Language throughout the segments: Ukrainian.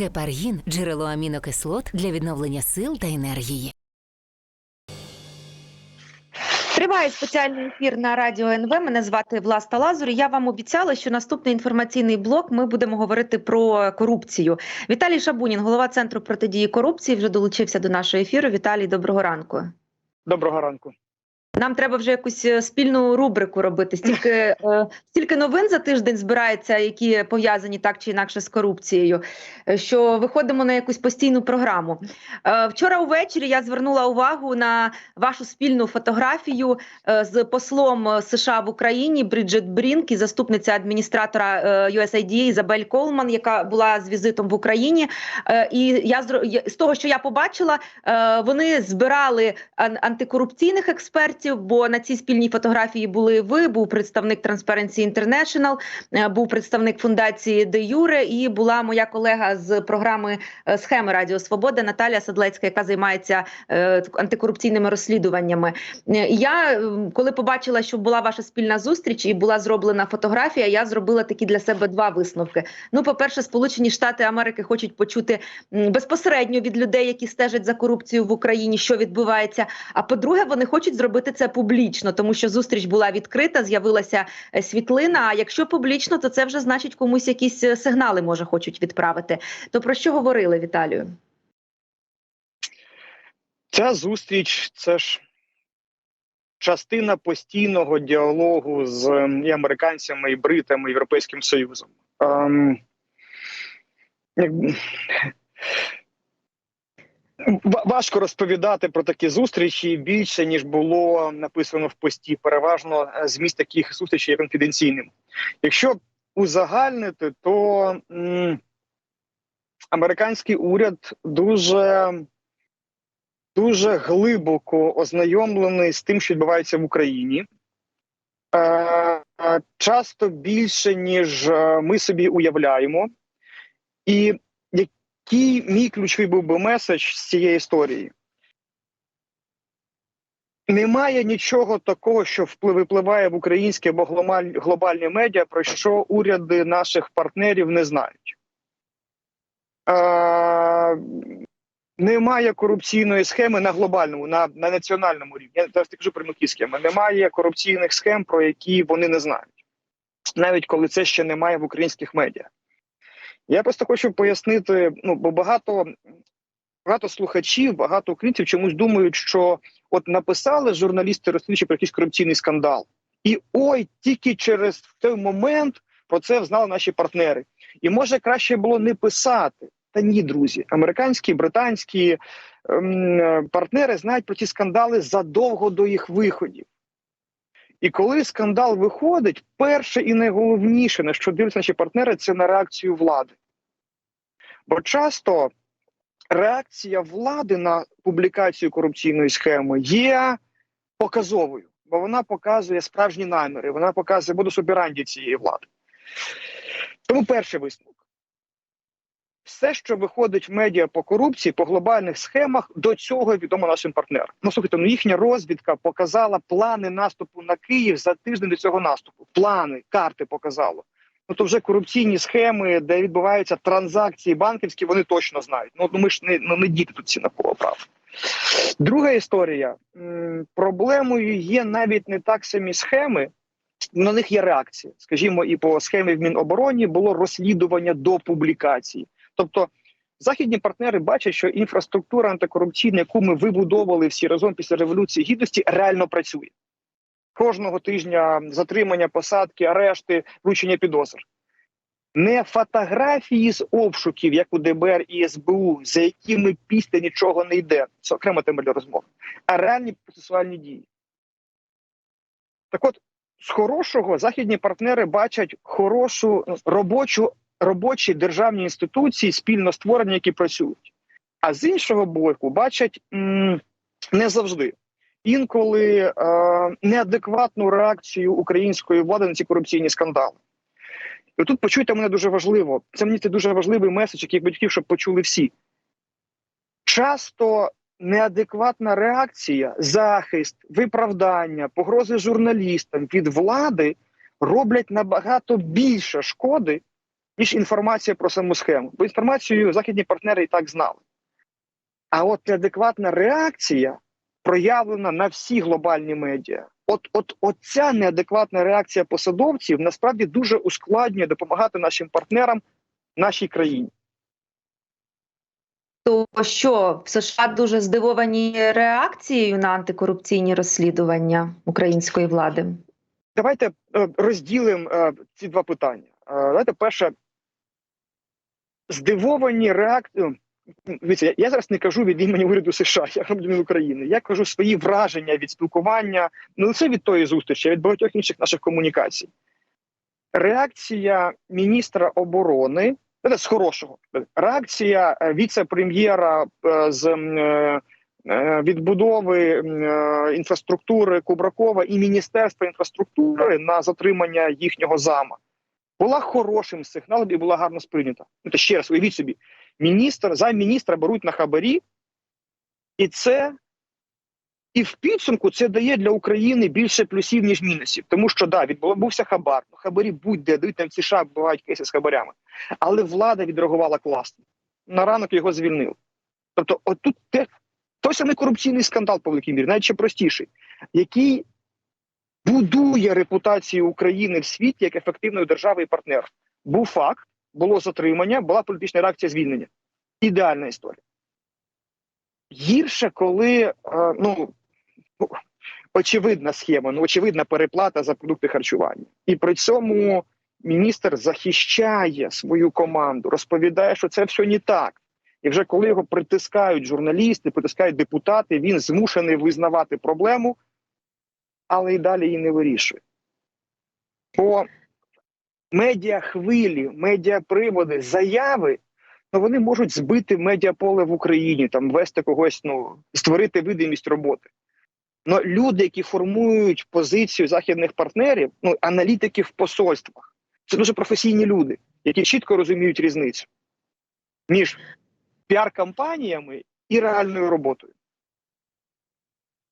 Гепаргін джерело амінокислот для відновлення сил та енергії. Триває спеціальний ефір на радіо НВ. Мене звати Власта Лазур. Я вам обіцяла, що наступний інформаційний блок ми будемо говорити про корупцію. Віталій Шабунін, голова центру протидії корупції, вже долучився до нашого ефіру. Віталій, доброго ранку. Доброго ранку. Нам треба вже якусь е, спільну рубрику робити. Стільки е, стільки новин за тиждень збирається, які пов'язані так чи інакше з корупцією. е, Що виходимо на якусь постійну програму. Вчора увечері я звернула увагу на вашу спільну фотографію з послом США в Україні Бріджит Брінк і заступниця адміністратора USAID Ізабель Колман, яка була з візитом в Україні. І я з того, що я побачила, вони збирали ан- антикорупційних експертів. Бо на цій спільній фотографії були ви, був представник Transparency International, е, був представник фундації Де Юре, і була моя колега з програми е, схеми Радіо Свобода Наталя Садлецька, яка займається е, антикорупційними розслідуваннями. Я коли побачила, що була ваша спільна зустріч і була зроблена фотографія, я зробила такі для себе два висновки. Ну, по-перше, Сполучені Штати Америки хочуть почути безпосередньо від людей, які стежать за корупцією в Україні, що відбувається. А по-друге, вони хочуть зробити це публічно, тому що зустріч була відкрита, з'явилася е, світлина. А якщо публічно, то це вже значить комусь якісь е, сигнали може хочуть відправити. То про що говорили Віталію? Ця зустріч це ж частина постійного діалогу з ем, і американцями, і бритами, і Європейським Союзом. Ем, Важко розповідати про такі зустрічі більше ніж було написано в пості. Переважно е, зміст таких зустрічей є конфіденційним. Якщо узагальнити, то м, американський уряд дуже дуже глибоко ознайомлений з тим, що відбувається в Україні. Е, е, часто більше, ніж ми собі уявляємо. І який мій ключовий був би меседж з цієї історії? Немає нічого такого, що випливає в українські або глобаль- глобальні медіа, про що уряди наших партнерів не знають. Е, немає корупційної схеми на глобальному, на, на національному рівні. Я зараз кажу про мілкі схеми. Немає корупційних схем, про які вони не знають, навіть коли це ще немає в українських медіа. Я просто хочу пояснити: ну, бо багато, багато слухачів, багато українців чомусь думають, що от написали журналісти розслідуючи про якийсь корупційний скандал, і ой, тільки через той момент про це знали наші партнери. І може краще було не писати. Та ні, друзі, американські, британські ем, партнери знають про ці скандали задовго до їх виходів. І коли скандал виходить, перше і найголовніше, на що дивляться наші партнери, це на реакцію влади. Бо часто реакція влади на публікацію корупційної схеми є показовою, бо вона показує справжні наміри, вона показує модус операнді цієї влади. Тому перший висновок все, що виходить в медіа по корупції, по глобальних схемах, до цього відомо нашим партнерам. Ну слухайте, ну їхня розвідка показала плани наступу на Київ за тиждень до цього наступу. Плани, карти показало. Ну то вже корупційні схеми, де відбуваються транзакції банківські, вони точно знають. Ну, ми ж не, ну, не діти тут ці навколо прав. Друга історія. Проблемою є навіть не так самі схеми, на них є реакція. Скажімо, і по схемі в Мінобороні було розслідування до публікації. Тобто західні партнери бачать, що інфраструктура антикорупційна, яку ми вибудовували всі разом після революції гідності, реально працює. Кожного тижня затримання, посадки, арешти, вручення підозр. Не фотографії з обшуків, як у ДБР і СБУ, за якими після нічого не йде. Це окрема тема для розмови, а реальні процесуальні дії. Так от, з хорошого західні партнери бачать хорошу робочу робочі державні інституції спільно створені, які працюють. А з іншого боку, бачать м, не завжди. Інколи е, неадекватну реакцію української влади на ці корупційні скандали. І тут почуйте мене дуже важливо. Це мені це дуже важливий меседж, який хотів, щоб почули всі. Часто неадекватна реакція, захист, виправдання, погрози журналістам від влади роблять набагато більше шкоди, ніж інформація про саму схему. Бо інформацію західні партнери і так знали. А от неадекватна реакція проявлена на всі глобальні медіа. От, от, от ця неадекватна реакція посадовців насправді дуже ускладнює допомагати нашим партнерам нашій країні. То що в США дуже здивовані реакцією на антикорупційні розслідування української влади? Давайте е, розділимо е, ці два питання. Е, Давайте перше. Здивовані реакції. Дивіться, я, зараз не кажу від імені уряду США, я громадянин України. Я кажу свої враження від спілкування не лише від тої зустрічі, а від багатьох інших наших комунікацій. Реакція міністра оборони з хорошого. Реакція е, віце-прем'єра е, з е, відбудови інфраструктури Кубракова і Міністерства інфраструктури на затримання їхнього зама була хорошим сигналом і була гарно сприйнята. Ну, ще раз уявіть собі, міністр, замміністра беруть на хабарі, і це і в підсумку це дає для України більше плюсів, ніж мінусів. Тому що да, відбувся хабар. Ну, хабарі будь-де дають там в США бувають кейси з хабарями. Але влада відреагувала класно. На ранок його звільнили. Тобто, отут те, той самий корупційний скандал по великій мірі, навіть ще простіший, який будує репутацію України в світі як ефективної держави і партнера. Був факт, було затримання, була політична реакція звільнення. Ідеальна історія. Гірше, коли е, ну, ну, очевидна схема, ну очевидна переплата за продукти харчування. І при цьому міністр захищає свою команду, розповідає, що це все не так. І вже коли його притискають журналісти, притискають депутати, він змушений визнавати проблему, але і далі її не вирішує. Бо медіахвилі, медіаприводи, заяви, ну вони можуть збити медіаполе в Україні, там вести когось, ну створити видимість роботи. Но люди, які формують позицію західних партнерів, ну аналітики в посольствах, це дуже професійні люди, які чітко розуміють різницю між піар-кампаніями і реальною роботою.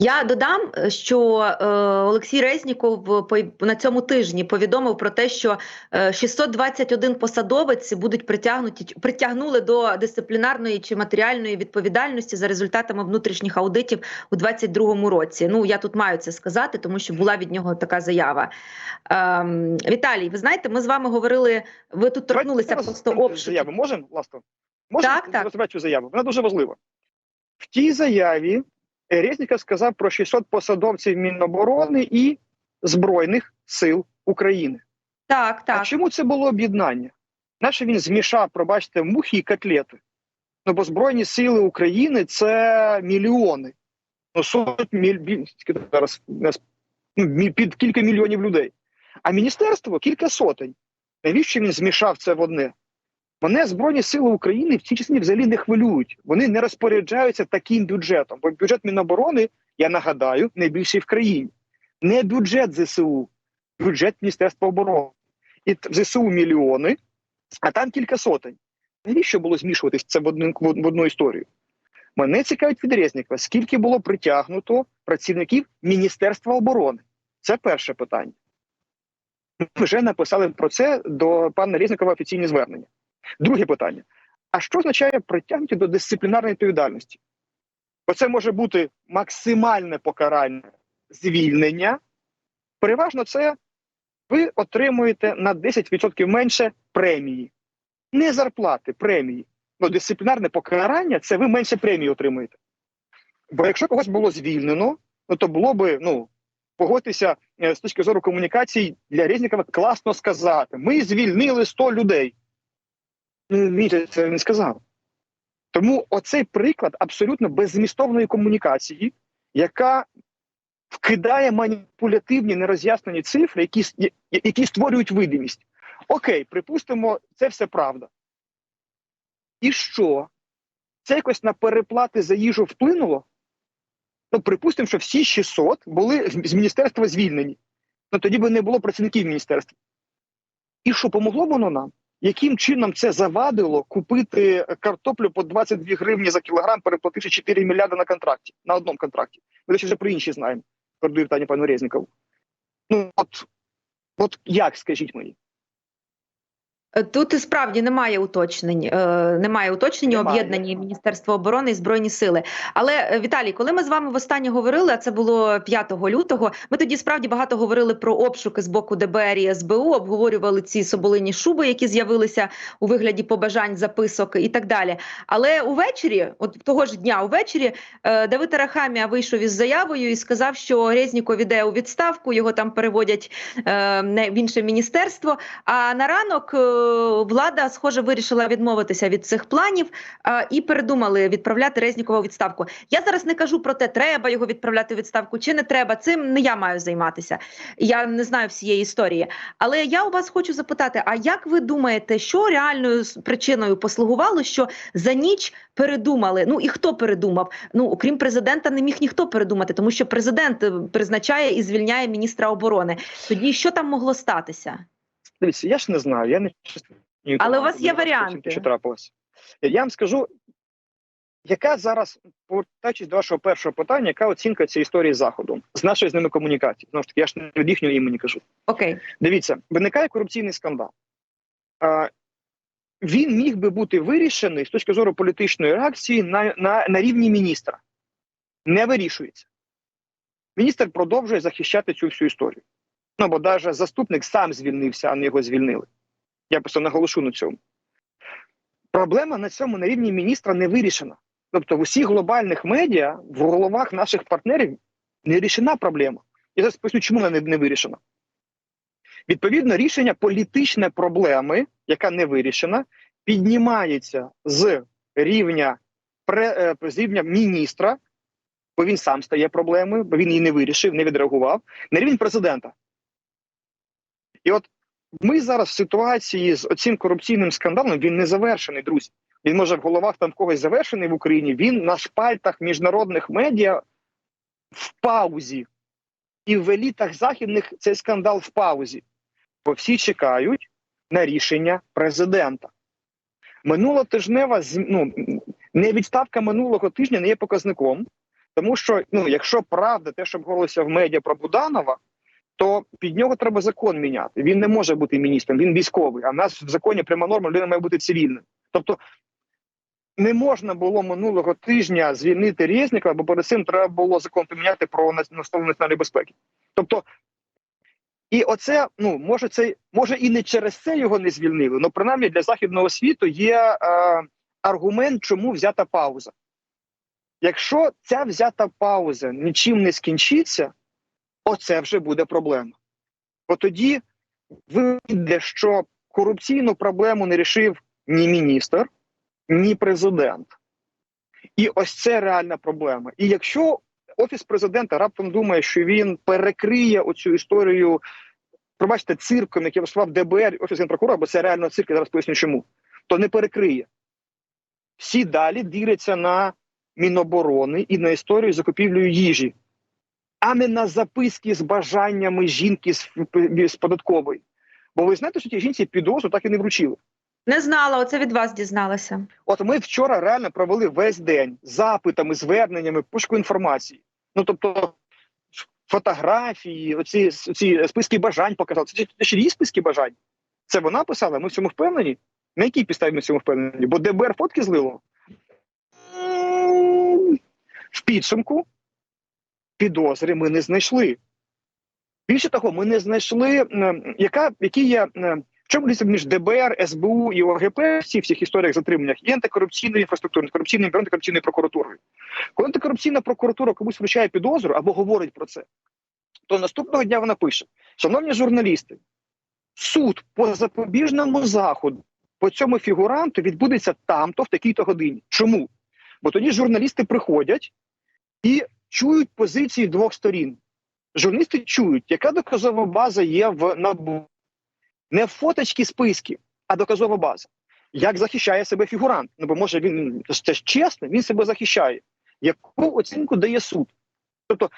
Я додам, е, що е, Олексій Резніков по- на цьому тижні повідомив про те, що е, 621 посадовець будуть притягнуті притягнули до дисциплінарної чи матеріальної відповідальності за результатами внутрішніх аудитів у 2022 році. Ну я тут маю це сказати, тому що була від нього така заява. Ем, Віталій, ви знаєте, ми з вами говорили. Ви тут торкнулися Давайте просто зараз обшуків. заяву. Можемо, власне? Можемо Так, так. цю заяву? Вона дуже важлива. В тій заяві Резніков сказав про 600 посадовців Міноборони і Збройних сил України. Так, А чому це було об'єднання? Наше він змішав, пробачте, мухи і котлети. Ну, бо Збройні сили України це мільйони. Ну, сотні міль... зараз ну, під кілька мільйонів людей. А міністерство кілька сотень. Навіщо він змішав це в одне? Мене Збройні сили України в цій частині взагалі не хвилюють. Вони не розпоряджаються таким бюджетом. Бо бюджет Міноборони, я нагадаю, найбільший в країні. Не бюджет ЗСУ, бюджет Міністерства оборони. І в ЗСУ мільйони, а там кілька сотень. Навіщо було змішуватись це в одну, в одну історію? Мене цікавить від Резнікова, скільки було притягнуто працівників Міністерства оборони. Це перше питання. Ми вже написали про це до пана Резнікова офіційні звернення. Друге питання: а що означає притягнути до дисциплінарної відповідальності? Бо це може бути максимальне покарання звільнення. Переважно це ви отримуєте на 10% менше премії. Не зарплати, премії. Ну, дисциплінарне покарання це ви менше премії отримуєте. Бо якщо когось було звільнено, ну то було би, ну, погодьтеся е, з точки зору комунікацій для Резнікова класно сказати: ми звільнили 100 людей. Ну, Він це не сказав. Тому оцей приклад абсолютно беззмістовної комунікації, яка вкидає маніпулятивні нероз'яснені цифри, які, які створюють видимість. Окей, припустимо, це все правда. І що? Це якось на переплати за їжу вплинуло? Ну, припустимо, що всі 600 були з міністерства звільнені. Ну тоді би не було працівників міністерства. І що помогло воно нам? Яким чином це завадило купити картоплю по 22 гривні за кілограм, переплативши 4 мільярди на контракті, на одному контракті? Ми речі, вже про інші знаємо. Передаю питання пану Резнікову. Ну от, от як, скажіть мені? Е, Тут і справді немає уточнень. е, Немає уточнень Немає. об'єднані Міністерство оборони і Збройні сили. Але е, Віталій, коли ми з вами востаннє говорили, а це було 5 лютого. Ми тоді справді багато говорили про обшуки з боку ДБР і СБУ, обговорювали ці соболині шуби, які з'явилися у вигляді побажань, записок і так далі. Але увечері, от того ж дня, увечері, Давид Арахамія вийшов із заявою і сказав, що Резніков іде у відставку, його там переводять в інше міністерство. А на ранок влада, схоже, вирішила відмовитися від цих планів і передумали відправляти Резнікова у відставку. Я зараз не кажу про те, треба його відправляти у відставку чи не треба. Цим не я маю займатися. Я не знаю всієї історії. Але я у вас хочу запитати: а як ви думаєте, що реальною причиною послугувало, що за ніч передумали? Ну і хто передумав? Ну окрім президента, не міг ніхто передумати, тому що президент е, призначає і звільняє міністра оборони. Тоді що там могло статися? Дивіться, я ж не знаю, я не. Але у вас є варіанти. Що трапилося? Я вам скажу, яка зараз, повертаючись до вашого першого питання, яка оцінка цієї історії з з нашої з ними комунікації? Знову ж таки, я ж не від їхнього імені кажу. Окей, Дивіться, виникає корупційний скандал. А, він міг би бути вирішений з точки зору політичної реакції на, на, на рівні міністра. Не вирішується. Міністр продовжує захищати цю всю історію. Ну, бо навіть заступник сам звільнився, а не його звільнили. Я просто наголошу на цьому. Проблема на цьому на рівні міністра не вирішена. Тобто, в усіх глобальних медіа, в головах наших партнерів не рішена проблема. Я зараз поясню, чому вона не, вирішена. Відповідно, рішення політичної проблеми, яка не вирішена, піднімається з рівня, е, з рівня міністра, бо він сам стає проблемою, бо він її не вирішив, не відреагував, на рівень президента. І от ми зараз в ситуації з оцим корупційним скандалом, він не завершений, друзі. Він може в головах там в когось завершений в Україні. Він на шпальтах міжнародних медіа в паузі. І в елітах західних цей скандал в паузі. Бо всі чекають на рішення президента. Минулотижнева з- ну, не відставка минулого тижня не є показником, тому що ну, якщо правда, те, що обговорилося в медіа про Буданова, то під нього треба закон міняти. Він не може бути міністром, він військовий. А в нас в законі пряма норма людина має бути цивільним. Тобто не можна було минулого тижня звільнити Резнікова, бо перед цим треба було закон поміняти про на- настанову національної безпеки. Тобто, і оце, ну може, це може і не через це його не звільнили, але принаймні для західного світу є е, аргумент, чому взята пауза. Якщо ця взята пауза нічим не скінчиться, оце вже буде проблема. Бо тоді вийде, що корупційну проблему не рішив ні міністр, ні президент. І ось це реальна проблема. І якщо офіс президента раптом думає, що він перекриє оцю історію, пробачте, цирком, який влаштував ДБР, офіс генпрокурора, бо це реально цирк, я зараз поясню чому, то не перекриє. Всі далі діляться на Міноборони і на історію закупівлею їжі, а не на записки з бажаннями жінки з, з податкової. Бо ви знаєте, що ті жінці підозру так і не вручили. не знала. Оце від вас дізналася. От ми вчора реально провели весь день запитами, зверненнями, пошуку інформації. Ну тобто фотографії, оці, оці списки бажань показали. Це, це ж її списки бажань. Це вона писала. Ми в цьому впевнені. На якій підставі ми в цьому впевнені? Бо ДБР фотки злило. В підсумку підозри ми не знайшли. Більше того, ми не знайшли, яка, які є в чому різниця між ДБР, СБУ і ОГП в всіх історіях затриманнях і антикорупційною інфраструктурою, антикорупційною бюро, антикорупційною прокуратурою. Коли антикорупційна прокуратура комусь вручає підозру або говорить про це, то наступного дня вона пише: Шановні журналісти, суд по запобіжному заходу по цьому фігуранту відбудеться там-то в такій-то годині. Чому? Бо тоді журналісти приходять і чують позиції двох сторін. Журналісти чують, яка доказова база є в НАБУ. Не фоточки списки, а доказова база. Як захищає себе фігурант? Ну бо може він це ж чесно, він себе захищає. Яку оцінку дає суд? Тобто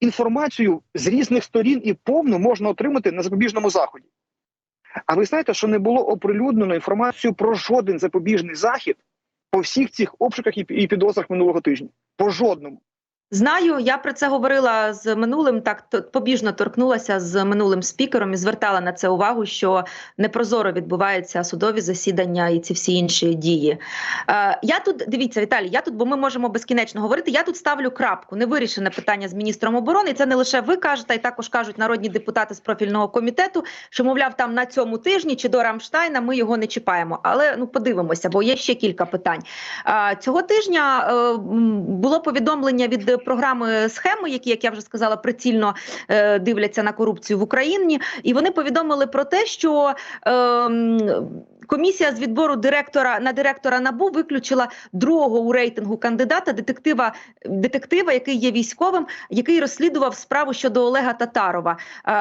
інформацію з різних сторін і повну можна отримати на запобіжному заході. А ви знаєте, що не було оприлюднено інформацію про жоден запобіжний захід по всіх цих обшуках і підозрах минулого тижня? По жодному. Знаю, я про це говорила з минулим, так побіжно торкнулася з минулим спікером і звертала на це увагу, що непрозоро відбуваються судові засідання і ці всі інші дії. Е, я тут дивіться, Віталій, я тут, бо ми можемо безкінечно говорити. Я тут ставлю крапку. Не вирішене питання з міністром оборони. І це не лише ви кажете, й також кажуть народні депутати з профільного комітету, що мовляв, там на цьому тижні чи до Рамштайна ми його не чіпаємо. Але ну подивимося, бо є ще кілька питань. А, Цього тижня е, було повідомлення від програми схеми, які, як я вже сказала, прицільно е, дивляться на корупцію в Україні, і вони повідомили про те, що е, комісія з відбору директора на директора набу виключила другого у рейтингу кандидата, детектива, детектива, який є військовим, який розслідував справу щодо Олега Татарова.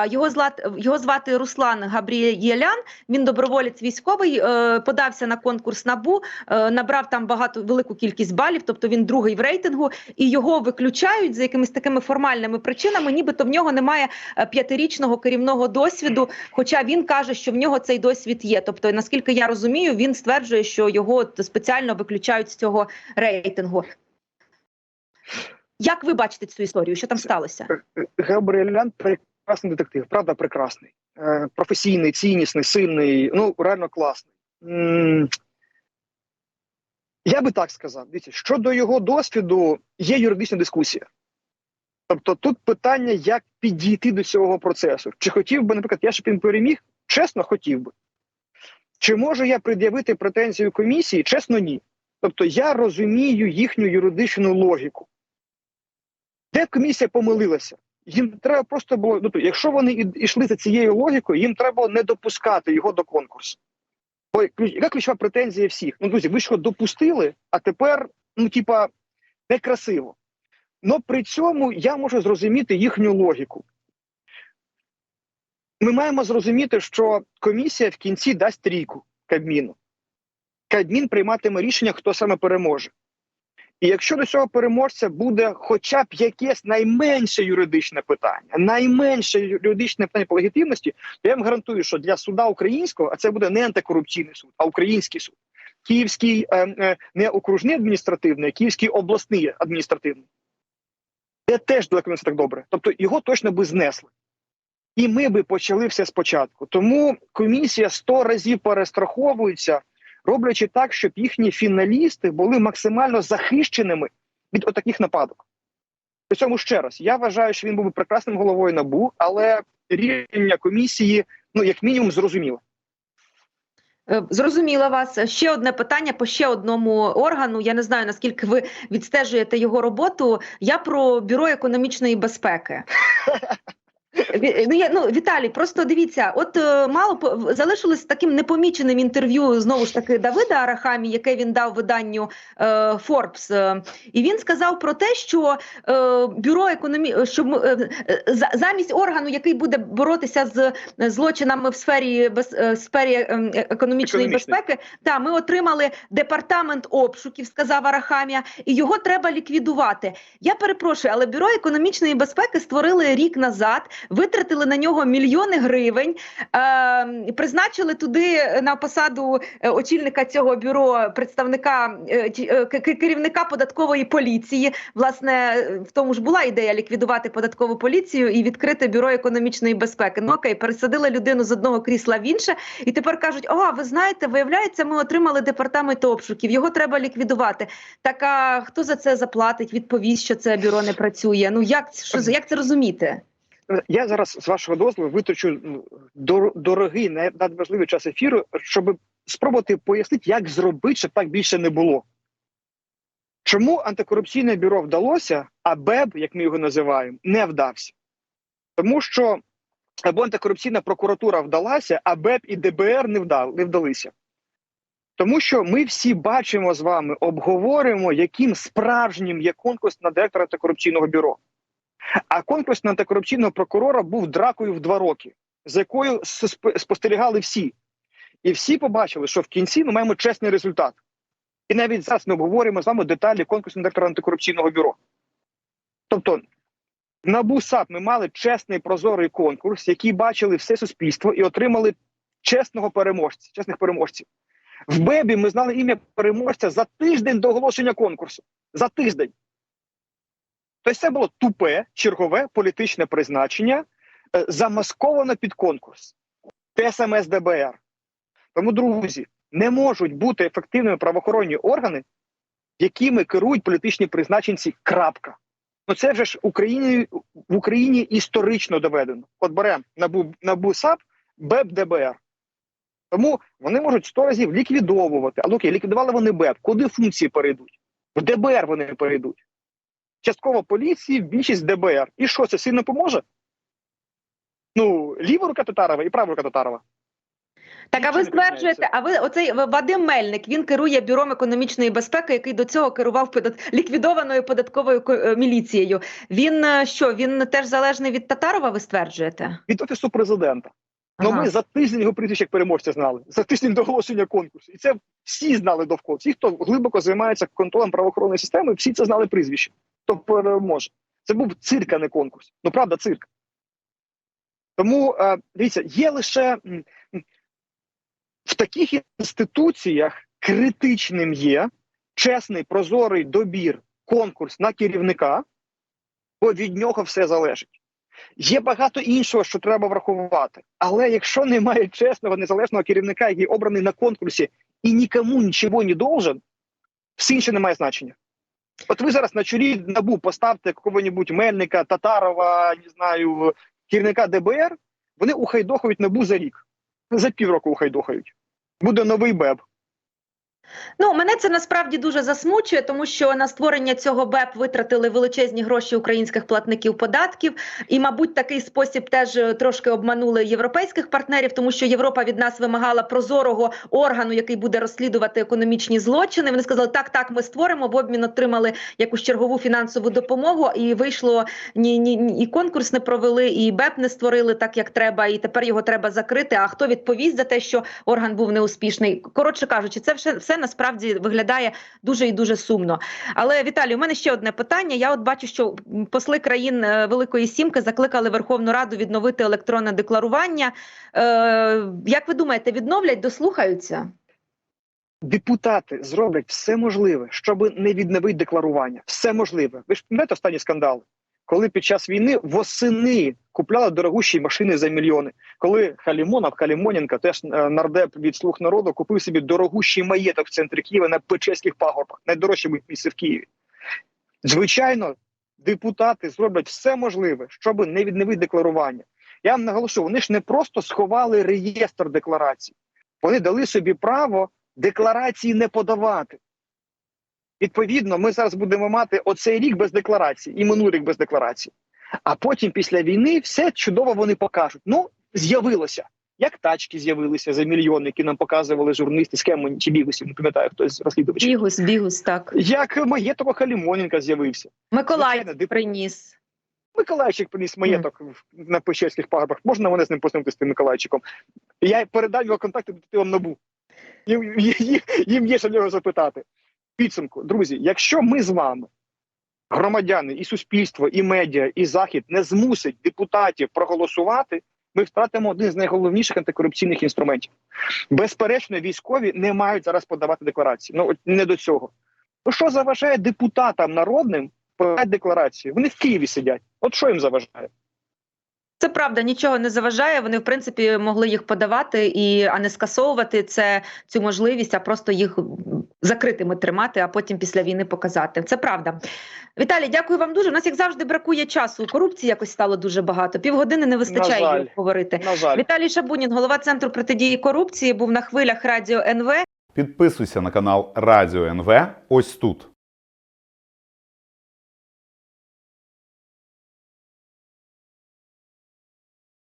Його злат його звати Руслан Габрієлян. Він доброволець військовий, е, подався на конкурс набу, е, набрав там багато велику кількість балів, тобто він другий в рейтингу, і його виключають за якимись такими формальними причинами, нібито в нього немає е, п'ятирічного керівного досвіду. Хоча він каже, що в нього цей досвід є. Тобто, наскільки я розумію, він стверджує, що його спеціально виключають з цього рейтингу. Як ви бачите цю історію? Що там сталося? Габріелян прекрасний детектив, правда, прекрасний, е, професійний, ціннісний, сильний, ну реально класний. Я би так сказав. Дивіться, щодо його досвіду, є юридична дискусія. Тобто тут питання, як підійти до цього процесу. Чи хотів би, наприклад, я щоб він переміг? Чесно, хотів би. Чи можу я пред'явити претензію комісії? Чесно, ні. Тобто я розумію їхню юридичну логіку. Де комісія помилилася? Їм треба просто було. Ну, якщо вони йшли за цією логікою, їм треба було не допускати його до конкурсу. Бо яка ключова претензія всіх? Ну, друзі, ви ж його допустили, а тепер, ну, типа, некрасиво. Но при цьому я можу зрозуміти їхню логіку. Ми маємо зрозуміти, що комісія в кінці дасть трійку Кабміну. Кабмін прийматиме рішення, хто саме переможе. І якщо до цього переможця буде хоча б якесь найменше юридичне питання, найменше юридичне питання по легітимності, то я вам гарантую, що для суда українського, а це буде не антикорупційний суд, а український суд, київський е, е, не окружний адміністративний, а київський обласний адміністративний, де теж далеко не так добре. Тобто його точно би знесли. І ми би почали все спочатку. Тому комісія сто разів перестраховується роблячи так, щоб їхні фіналісти були максимально захищеними від отаких нападок. При цьому ще раз я вважаю, що він був би прекрасним головою набу, але рішення комісії, ну як мінімум, зрозуміло. Е, Зрозуміла вас. Ще одне питання по ще одному органу. Я не знаю наскільки ви відстежуєте його роботу. Я про бюро економічної безпеки. Ві- Ну, я, ну, Віталій, просто дивіться, от е, мало залишилось таким непоміченим інтерв'ю знову ж таки Давида Арахамі, яке він дав виданню е, Forbes. Е, і він сказав про те, що е, бюро економі... що е, е, замість органу, який буде боротися з е, злочинами в сфері без е, сфері е, е, економічної Економічної. безпеки, та ми отримали департамент обшуків, сказав Арахамія, і його треба ліквідувати. Я перепрошую, але бюро економічної безпеки створили рік назад, витратили на нього мільйони гривень, е, призначили туди на посаду е, очільника цього бюро представника е, е, керівника податкової поліції. Власне, в тому ж була ідея ліквідувати податкову поліцію і відкрити бюро економічної безпеки. Ну окей, пересадили людину з одного крісла в інше, і тепер кажуть: о, ви знаєте, виявляється, ми отримали департамент обшуків. Його треба ліквідувати. Так а хто за це заплатить? Відповість, що це бюро не працює. Ну як що як це розуміти? Я зараз з вашого дозволу витрачу дорогий надважливий час ефіру, щоб спробувати пояснити, як зробити, щоб так більше не було. Чому антикорупційне бюро вдалося, а БЕБ, як ми його називаємо, не вдався? Тому що або антикорупційна прокуратура вдалася, а БЕБ і ДБР не, вдали, не вдалися. Тому що ми всі бачимо з вами, обговорюємо, яким справжнім є конкурс на директора антикорупційного бюро. А конкурс на антикорупційного прокурора був дракою в два роки, з якою спостерігали всі. І всі побачили, що в кінці ми маємо чесний результат. І навіть зараз ми обговорюємо з вами деталі конкурсу директора антикорупційного бюро. Тобто, на БУСАП ми мали чесний прозорий конкурс, який бачили все суспільство і отримали чесного переможця, чесних переможців. В Бебі ми знали ім'я переможця за тиждень до оголошення конкурсу. За тиждень. Тобто це було тупе чергове політичне призначення, е, замасковане під конкурс. Те саме з ДБР. Тому, друзі, не можуть бути ефективними правоохоронні органи, якими керують політичні призначенці. Крапка. Ну це вже ж Україні, в Україні історично доведено. От беремо НАБУ, НАБУ САП, БЕП, ДБР. Тому вони можуть сто разів ліквідовувати. Але окей, ліквідували вони БЕП. Куди функції перейдуть? В ДБР вони перейдуть. Частково поліції, більшість ДБР. І що це сильно поможе? Ну, ліва рука Татарова і права рука Татарова. Так, а ви стверджуєте, а ви оцей Вадим Мельник він керує бюром економічної безпеки, який до цього керував подат... ліквідованою податковою е, міліцією. Він е, що? Він теж залежний від Татарова? Ви стверджуєте? Від офісу президента. Ну ми за тиждень його прізвище як переможця знали, за тиждень до оголошення конкурсу. І це всі знали довкола. Всі, хто глибоко займається контролем правоохоронної системи, всі це знали прізвище. Хто переможе. Це був цирк, а не конкурс. Ну правда, цирк. Тому е, дивіться, є лише в таких інституціях критичним є чесний прозорий добір, конкурс на керівника, бо від нього все залежить. Є багато іншого, що треба врахувати. Але якщо немає чесного незалежного керівника, який обраний на конкурсі і нікому нічого не должен, все інше не має значення. От ви зараз на чолі набу поставте якого-небудь Мельника, Татарова, не знаю, керівника ДБР, вони ухайдохають набу за рік. За півроку ухайдохають. Буде новий БЕБ. Ну, мене це насправді дуже засмучує, тому що на створення цього БЕП витратили величезні гроші українських платників податків, і, мабуть, такий спосіб теж е, трошки обманули європейських партнерів, тому що Європа від нас вимагала прозорого органу, який буде розслідувати економічні злочини. Вони сказали, так, так, ми створимо. В обмін отримали якусь чергову фінансову допомогу, і вийшло ні, ні, ні і конкурс не провели, і БЕП не створили так, як треба, і тепер його треба закрити. А хто відповість за те, що орган був неуспішний? Коротше кажучи, це все, все насправді виглядає дуже і дуже сумно. Але Віталій, у мене ще одне питання. Я от бачу, що посли країн е, Великої Сімки закликали Верховну Раду відновити електронне декларування. Е, як ви думаєте, відновлять, дослухаються? Депутати зроблять все можливе, щоб не відновити декларування. Все можливе. Ви ж пам'ятаєте останні скандали? Коли під час війни восени купляли дорогущі машини за мільйони. Коли Халімонов, Халімоненко, теж е, нардеп від слуг народу, купив собі дорогущий маєток в центрі Києва на Печерських пагорбах, найдорожче місце в Києві. Звичайно, депутати зроблять все можливе, щоб не відновити декларування. Я вам наголошу, вони ж не просто сховали реєстр декларацій, вони дали собі право декларації не подавати. Відповідно, ми зараз будемо мати оцей рік без декларації і минулий рік без декларації. А потім, після війни, все чудово вони покажуть. Ну, з'явилося. Як тачки з'явилися за мільйони, які нам показували журналісти, схему чи бігусів, не пам'ятаю, хтось з розслідувачів. Бігус, бігус, так. Як маєток Халімоненка з'явився. Миколай Звичайно, приніс. Миколайчик приніс маєток в- на Печерських пагорбах. Можна мене з ним познайомити з тим Миколайчиком? Я передам його контакти детективам НАБУ. Їм, їм, їм є що в нього запитати. Підсумку, друзі, якщо ми з вами, громадяни, і суспільство, і медіа, і захід не змусить депутатів проголосувати, ми втратимо один з найголовніших антикорупційних інструментів. Безперечно, військові не мають зараз подавати декларації. Ну от не до цього. Ну що заважає депутатам народним подати декларацію? Вони в Києві сидять. От що їм заважає? Це правда, нічого не заважає. Вони в принципі могли їх подавати і а не скасовувати це цю можливість, а просто їх закритими тримати, а потім після війни показати. Це правда. Віталій, дякую вам дуже. У нас як завжди бракує часу. Корупції якось стало дуже багато. Півгодини не вистачає жаль. говорити. На жаль. Віталій Шабунін, голова центру протидії корупції, був на хвилях радіо НВ. Підписуйся на канал Радіо НВ ось тут.